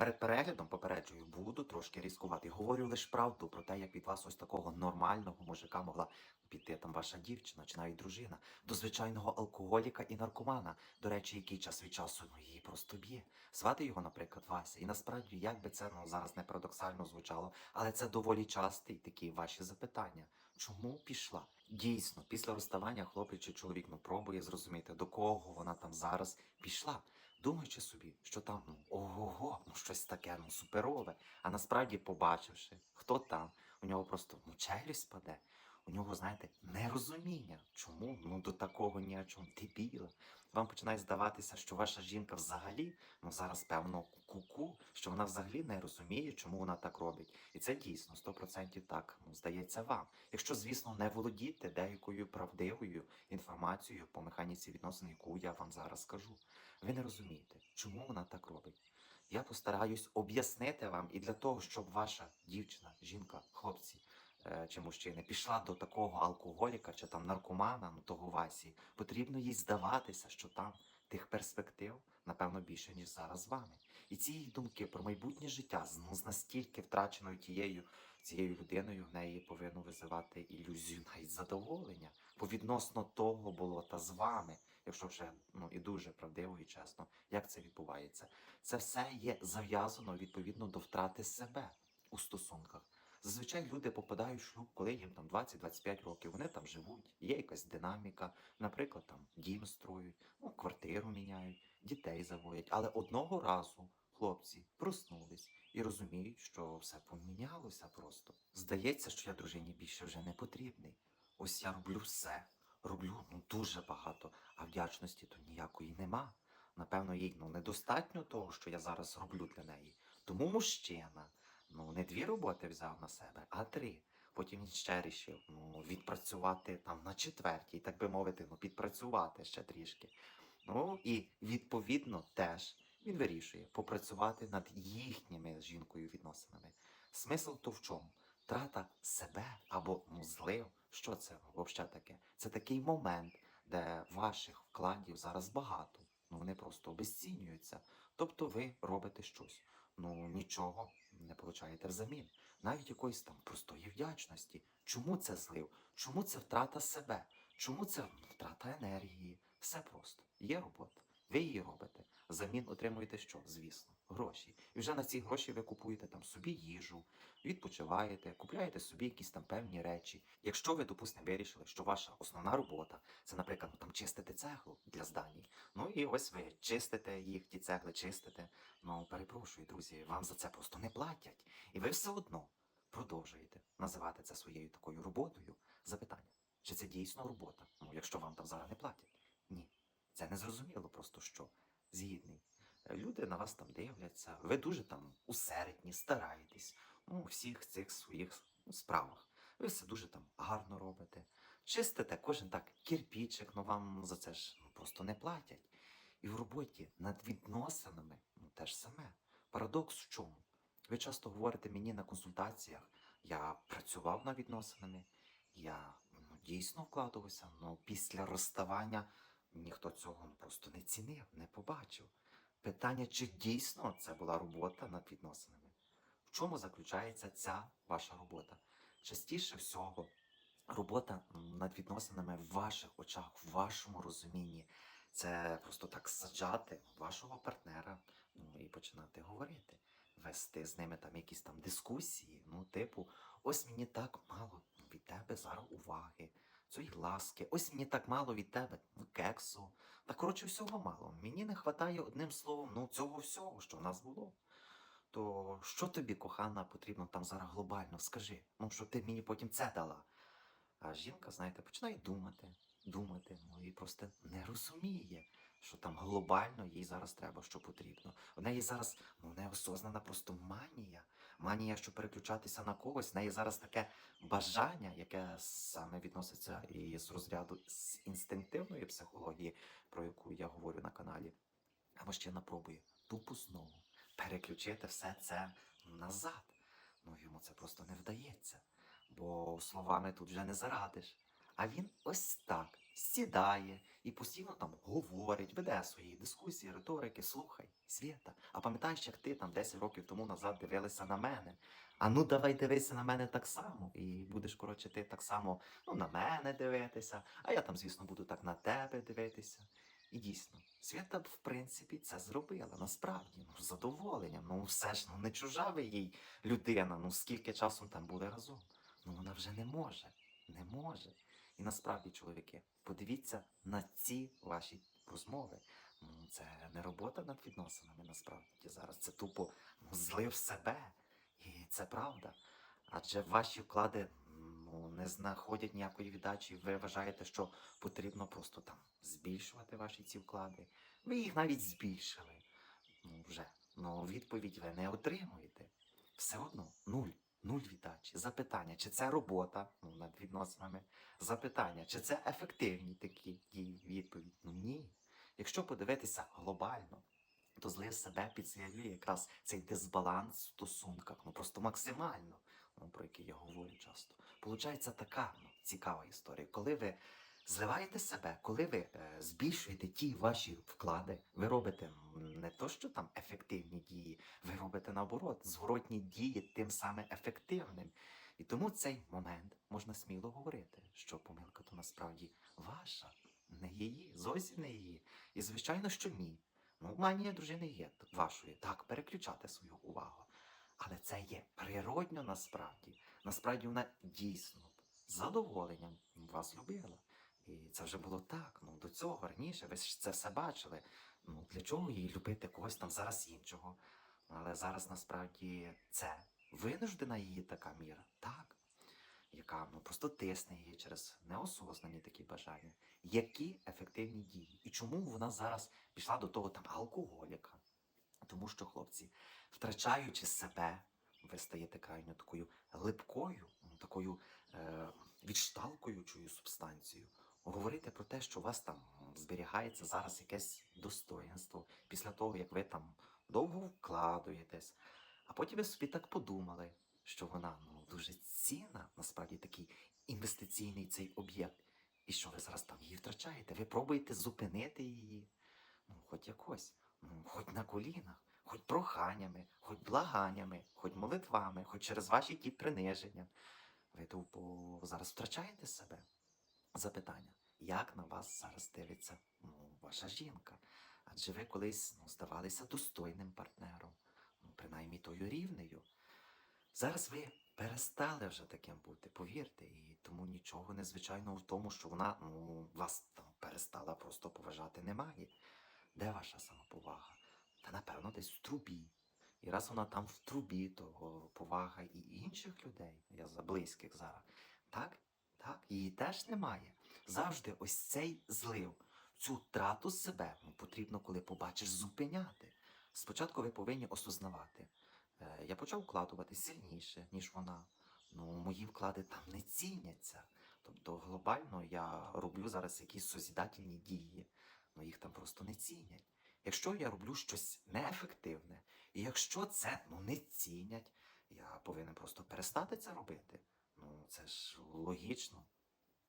Перед переглядом попереджую, буду трошки різкувати. Говорю лише правду про те, як від вас ось такого нормального мужика могла піти там ваша дівчина чи навіть дружина до звичайного алкоголіка і наркомана, до речі, який час від часу ну, її просто б'є. Звати його, наприклад, Вася. І насправді, як би це ну, зараз не парадоксально звучало, але це доволі часті такі ваші запитання. Чому пішла? Дійсно, після розставання хлопець чи чоловік ну, пробує зрозуміти, до кого вона там зараз пішла думаючи собі, що там ну ого, ну щось таке, ну суперове. А насправді, побачивши, хто там, у нього просто ну челюсть паде. У нього, знаєте, нерозуміння. Чому? Ну до такого ні о чому дебіла. Вам починає здаватися, що ваша жінка взагалі, ну зараз певно, куку, що вона взагалі не розуміє, чому вона так робить. І це дійсно 100% так ну, здається вам. Якщо, звісно, не володіти деякою правдивою інформацією по механіці відносин, яку я вам зараз скажу. Ви не розумієте, чому вона так робить. Я постараюсь об'яснити вам і для того, щоб ваша дівчина, жінка, хлопці чи мужчини пішла до такого алкоголіка чи там наркомана, ну того Васі, потрібно їй здаватися, що там тих перспектив, напевно, більше, ніж зараз з вами. І ці її думки про майбутнє життя ну, з настільки втраченою тією цією людиною в неї повинно визивати ілюзію навіть задоволення. Бо відносно того болота з вами, якщо вже ну і дуже правдиво і чесно, як це відбувається. Це все є зав'язано відповідно до втрати себе у стосунках. Зазвичай люди попадають в шлюб, коли їм там 20-25 років, вони там живуть, є якась динаміка, наприклад, там дім строють, ну, квартиру міняють, дітей заводять. Але одного разу хлопці проснулись і розуміють, що все помінялося просто. Здається, що я дружині більше вже не потрібний. Ось я роблю все, роблю ну дуже багато, а вдячності то ніякої нема. Напевно, їй ну недостатньо того, що я зараз роблю для неї. Тому мужчина ну не дві роботи взяв на себе, а три. Потім він ще рішив ну, відпрацювати там на четвертій, так би мовити, ну підпрацювати ще трішки. Ну і відповідно теж він вирішує попрацювати над їхніми з жінкою відносинами. Смисл то в чому? Трата себе або ну, злив. Що це взагалі таке? Це такий момент, де ваших вкладів зараз багато. Ну вони просто обезцінюються. Тобто ви робите щось. Ну нічого не получаєте взамін. Навіть якоїсь там простої вдячності. Чому це злив? Чому це втрата себе? Чому це втрата енергії? Все просто. Є робота. Ви її робите. Замін отримуєте що? Звісно, гроші. І вже на ці гроші ви купуєте там собі їжу, відпочиваєте, купляєте собі якісь там певні речі. Якщо ви, допустимо, вирішили, що ваша основна робота це, наприклад, ну, там чистити цеглу для здань. Ну і ось ви чистите їх, ті цегли чистите. Ну, перепрошую, друзі, вам за це просто не платять. І ви все одно продовжуєте називати це своєю такою роботою. Запитання, чи це дійсно робота? Ну, якщо вам там зараз не платять? Ні. Це не зрозуміло просто що. Згідний. Люди на вас там дивляться, ви дуже там усередні, стараєтесь ну, у всіх цих своїх ну, справах. Ви все дуже там гарно робите. Чистите кожен так кірпічик, ну вам за це ж ну, просто не платять. І в роботі над відносинами ну, теж саме. Парадокс в чому? Ви часто говорите мені на консультаціях, я працював над відносинами, я ну, дійсно вкладувався, але після розставання ніхто цього ну, просто не цінив, не побачив. Питання, чи дійсно це була робота над відносинами? В чому заключається ця ваша робота? Частіше всього, робота над відносинами в ваших очах, в вашому розумінні. Це просто так саджати вашого партнера ну, і починати говорити, вести з ними там якісь там дискусії. Ну, типу, ось мені так мало від тебе зараз уваги, цієї ласки, ось мені так мало від тебе кексу. Та коротше, всього мало. Мені не вистачає одним словом, ну цього всього, що в нас було. То що тобі, кохана, потрібно там зараз глобально? Скажи, ну щоб ти мені потім це дала. А жінка, знаєте, починає думати, думати, ну і просто не розуміє, що там глобально їй зараз треба, що потрібно. У неї зараз ну, неосознана просто манія. Манія, що переключатися на когось, в неї зараз таке бажання, яке саме відноситься і з розряду з інстинктивної психології, про яку я говорю на каналі. А мужчина пробує тупо знову переключити все це назад. Ну йому це просто не вдається, бо словами тут вже не зарадиш. А він ось так сідає і постійно там говорить, веде свої дискусії, риторики, слухай, Свєта. А пам'ятаєш, як ти там 10 років тому назад дивилася на мене? А ну давай дивися на мене так само. І будеш, коротше, ти так само ну, на мене дивитися, а я там, звісно, буду так на тебе дивитися. І дійсно, Свята б, в принципі, це зробила насправді, ну, з задоволенням. Ну, все ж ну, не чужа ви їй людина, ну скільки часу там були разом. Ну вона вже не може, не може. І насправді, чоловіки, подивіться на ці ваші розмови. Ну, це не робота над відносинами насправді зараз. Це тупо ну, злив себе. І це правда. Адже ваші вклади ну, не знаходять ніякої віддачі. Ви вважаєте, що потрібно просто там збільшувати ваші ці вклади. Ви їх навіть збільшили. Ну, вже. Ну, відповідь ви не отримуєте. Все одно нуль. Нуль віддачі. Запитання, чи це робота ну, над відносинами? Запитання, чи це ефективні такі дії? Відповідь ну ні. Якщо подивитися глобально, то злив себе підсилює якраз цей дисбаланс в стосунках, ну просто максимально, ну, про який я говорю часто. Получається така ну, цікава історія. Коли ви зливаєте себе, коли ви е, збільшуєте ті ваші вклади, ви робите не то, що там ефективні дії, ви робите наоборот, зворотні дії тим самим ефективним. І тому цей момент можна сміло говорити, що помилка то насправді ваша, не її, зовсім не її. І звичайно, що ні. Ну, манія дружини є вашої, так, переключати свою увагу. Але це є природньо насправді. Насправді вона дійсно задоволенням вас любила. І це вже було так. Ну, до цього раніше ви ж це все бачили. Ну, для чого їй любити когось там зараз іншого? Але зараз насправді це винуждена її така міра, так? Яка ну, просто тисне її через неосознані такі бажання. Які ефективні дії? І чому вона зараз пішла до того там алкоголіка? Тому що, хлопці, втрачаючи себе, ви стаєте крайньо такою липкою, ну, такою е, відшталкуючою субстанцією. Говорити про те, що у вас там зберігається зараз якесь достоїнство після того, як ви там довго вкладуєтесь, а потім ви собі так подумали, що вона ну, дуже цінна, насправді такий інвестиційний цей об'єкт. І що ви зараз там її втрачаєте? Ви пробуєте зупинити її, ну, хоч якось, ну, хоч на колінах, хоч проханнями, хоч благаннями, хоч молитвами, хоч через ваші ті приниження. Ви тупо зараз втрачаєте себе. Запитання, як на вас зараз дивиться ну, ваша жінка? Адже ви колись ну, здавалися достойним партнером, ну, принаймні тою рівнею. Зараз ви перестали вже таким бути, повірте, і тому нічого незвичайного в тому, що вона ну, вас там перестала просто поважати немає. Де ваша самоповага? Та напевно десь в трубі. І раз вона там в трубі, то повага і інших людей, я за близьких зараз. Так, так, її теж немає. Завжди ось цей злив, цю втрату себе ну, потрібно, коли побачиш, зупиняти. Спочатку ви повинні осознавати. Е, я почав вкладувати сильніше, ніж вона. Ну, мої вклади там не ціняться. Тобто глобально я роблю зараз якісь созідательні дії, ну їх там просто не цінять. Якщо я роблю щось неефективне, і якщо це ну, не цінять, я повинен просто перестати це робити. Ну, це ж логічно.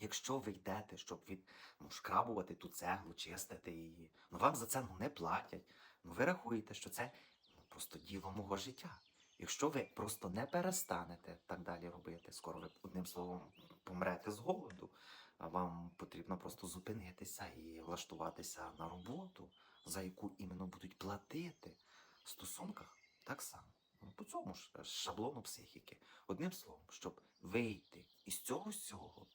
Якщо ви йдете, щоб від ну, шкрабувати ту цеглу, чистити її, ну вам за це ну, не платять. Ну ви рахуєте, що це ну, просто діло мого життя. Якщо ви просто не перестанете так далі робити, скоро ви одним словом помрете з голоду, а вам потрібно просто зупинитися і влаштуватися на роботу, за яку іменно будуть платити в стосунках так само. Ну, По цьому ж е, шаблону психіки. Одним словом, щоб вийти із цього всього,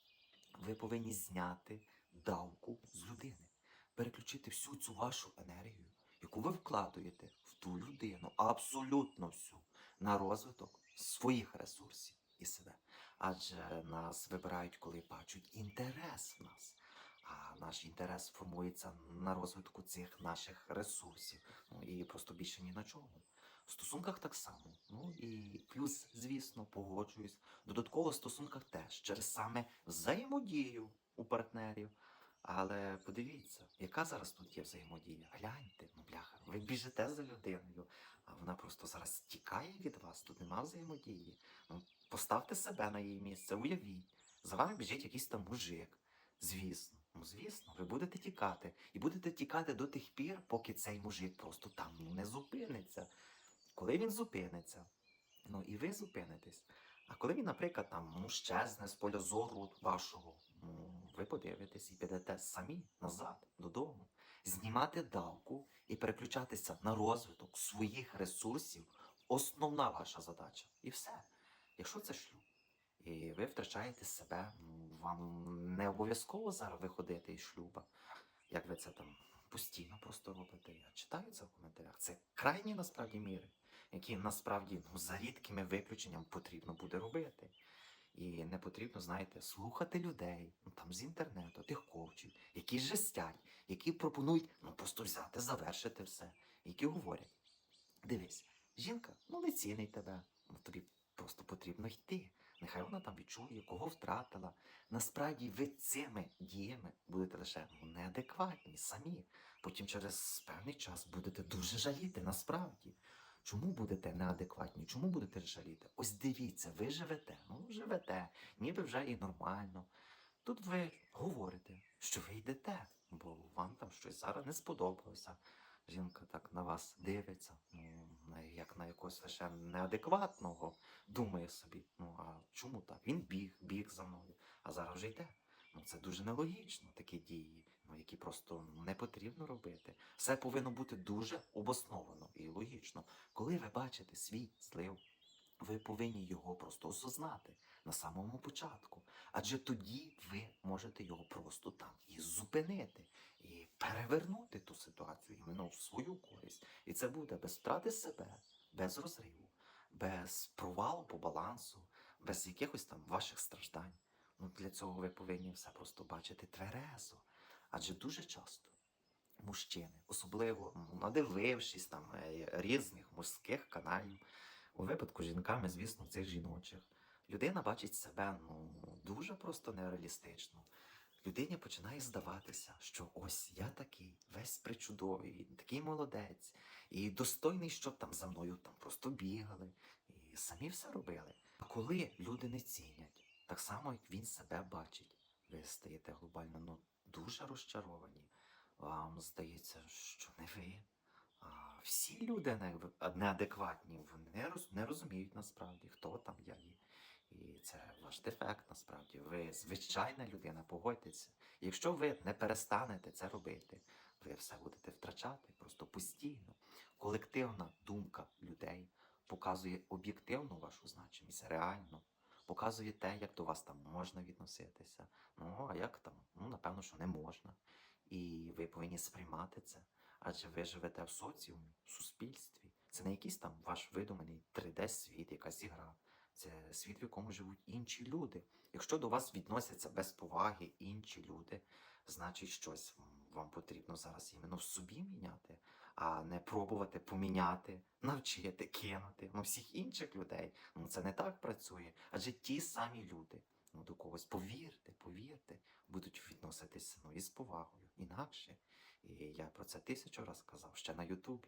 ви повинні зняти давку з людини, переключити всю цю вашу енергію, яку ви вкладуєте в ту людину, абсолютно всю, на розвиток своїх ресурсів і себе. Адже нас вибирають, коли бачать інтерес в нас. А наш інтерес формується на розвитку цих наших ресурсів. Ну і просто більше ні на чому. В стосунках так само. Ну і плюс, звісно, погоджуюсь. Додатково в стосунках теж через саме взаємодію у партнерів. Але подивіться, яка зараз тут є взаємодія? Гляньте, ну бляха, ви біжите за людиною, а вона просто зараз тікає від вас, тут нема взаємодії. Ну, поставте себе на її місце, уявіть. За вами біжить якийсь там мужик. Звісно, Ну, звісно, ви будете тікати. І будете тікати до тих пір, поки цей мужик просто там не зупиниться. Коли він зупиниться, ну і ви зупинитесь. А коли він, наприклад, там ну, щезне з поля зору вашого, ну, ви подивитесь і підете самі назад додому, знімати давку і переключатися на розвиток своїх ресурсів основна ваша задача. І все. Якщо це шлюб, і ви втрачаєте себе, ну, вам не обов'язково зараз виходити із шлюба. Як ви це там постійно просто робите? Я читаю це в коментарях. Це крайні насправді міри, які насправді ну, за рідкими виключенням потрібно буде робити. І не потрібно, знаєте, слухати людей ну, там з інтернету, тих коучів, які жестять, які пропонують ну просто взяти, завершити все, які говорять: дивись, жінка ну не цінить тебе, ну тобі просто потрібно йти. Нехай вона там відчує, кого втратила. Насправді ви цими діями будете лише ну, неадекватні самі. Потім через певний час будете дуже жаліти насправді. Чому будете неадекватні? Чому будете жаліти? Ось дивіться, ви живете, ну живете, ніби вже і нормально. Тут ви говорите, що ви йдете, бо вам там щось зараз не сподобалося. Жінка так на вас дивиться, ну, як на якогось лише неадекватного, думає собі, ну а чому так? Він біг, біг за мною, а зараз вже йде. Ну це дуже нелогічно, такі дії, які просто не потрібно робити. Все повинно бути дуже обосновано і логічно. Коли ви бачите свій злив, ви повинні його просто осознати на самому початку. Адже тоді ви можете його просто там і зупинити, і перевернути ту ситуацію іменно в свою користь. І це буде без втрати себе, без розриву, без провалу по балансу, без якихось там ваших страждань. Ну для цього ви повинні все просто бачити тверезо. Адже дуже часто мужчини, особливо ну, надивившись там е, різних мужських каналів, у випадку з жінками, звісно, цих жіночих, людина бачить себе ну дуже просто нереалістично. Людині починає здаватися, що ось я такий, весь причудовий, такий молодець, і достойний, щоб там за мною там просто бігали, і самі все робили. А коли люди не цінять, так само як він себе бачить, ви стаєте глобально ну, дуже розчаровані. Вам здається, що не ви. А всі люди неадекватні, вони не, розуміють насправді, хто там я є. І це ваш дефект насправді. Ви звичайна людина, погодьтеся. Якщо ви не перестанете це робити, ви все будете втрачати просто постійно. Колективна думка людей показує об'єктивну вашу значимість, реально. Показує те, як до вас там можна відноситися. Ну, а як там? Ну, напевно, що не можна. І ви повинні сприймати це. Адже ви живете в соціумі, в суспільстві. Це не якийсь там ваш видуманий 3D-світ, якась ігра. Це світ, в якому живуть інші люди. Якщо до вас відносяться без поваги інші люди, значить щось вам потрібно зараз іменно в собі міняти, а не пробувати поміняти, навчити, кинути ну, всіх інших людей. Ну це не так працює. Адже ті самі люди, ну до когось повірте, повірте, будуть відноситися ну, із повагою, інакше. І я про це тисячу раз казав ще на Ютубі.